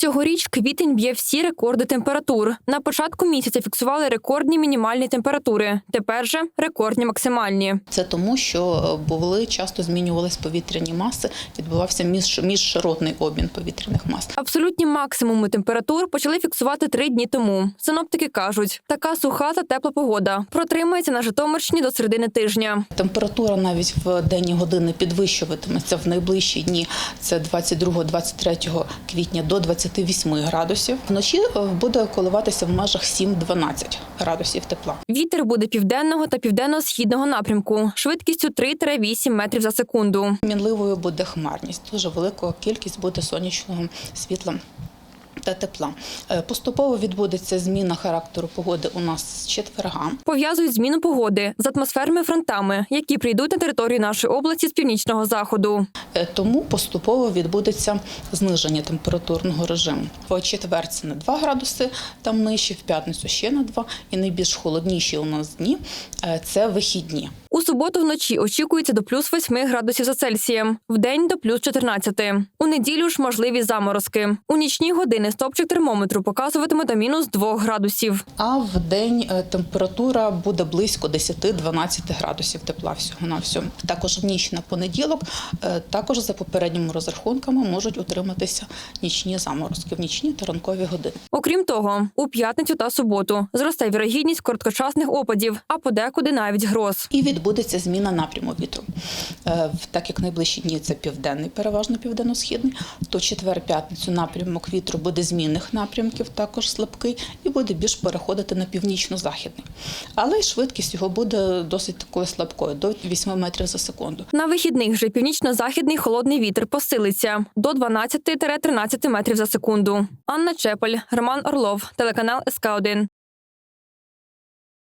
Цьогоріч квітень б'є всі рекорди температур. На початку місяця фіксували рекордні мінімальні температури. Тепер же рекордні максимальні. Це тому, що були часто змінювались повітряні маси, відбувався між, міжширотний обмін повітряних мас. Абсолютні максимуми температур почали фіксувати три дні тому. Синоптики кажуть, така суха та тепла погода протримається на Житомирщині до середини тижня. Температура навіть в денні години підвищуватиметься в найближчі дні. Це 22-23 квітня до 28 градусів. Вночі е, буде коливатися в межах 7-12 градусів тепла. Вітер буде південного та південно-східного напрямку швидкістю 3-8 метрів за секунду. Мінливою буде хмарність. Дуже велика кількість буде сонячного світла. Та тепла Е, поступово відбудеться зміна характеру погоди у нас з четверга. Пов'язують зміну погоди з атмосферними фронтами, які прийдуть на територію нашої області з північного заходу. Е, Тому поступово відбудеться зниження температурного режиму. В четвер це на 2 градуси, там нижче, в п'ятницю ще на 2. І найбільш холодніші у нас дні е, це вихідні. Суботу вночі очікується до плюс 8 градусів за Цельсієм, в день до плюс 14. У неділю ж можливі заморозки. У нічні години стопчик термометру показуватиме до мінус 2 градусів. А в день е, температура буде близько 10-12 градусів тепла всього на всьому. Також в ніч на понеділок, е, також за попередніми розрахунками можуть утриматися нічні заморозки в нічні та ранкові години. Окрім того, у п'ятницю та суботу зросте вірогідність короткочасних опадів, а подекуди навіть гроз. І відбудеться зміна напряму вітру. Е, Так як найближчі дні це південний, переважно південно-східний, то четвер-п'ятницю напрямок вітру буде змінних напрямків, також слабкий, і буде більш переходити на північно-західний. Але й швидкість його буде досить такою слабкою, до 8 метрів за секунду. На вихідних же північно-західний холодний вітер посилиться до 12-13 метрів за секунду. Анна Чепель, Роман Орлов, телеканал СК 1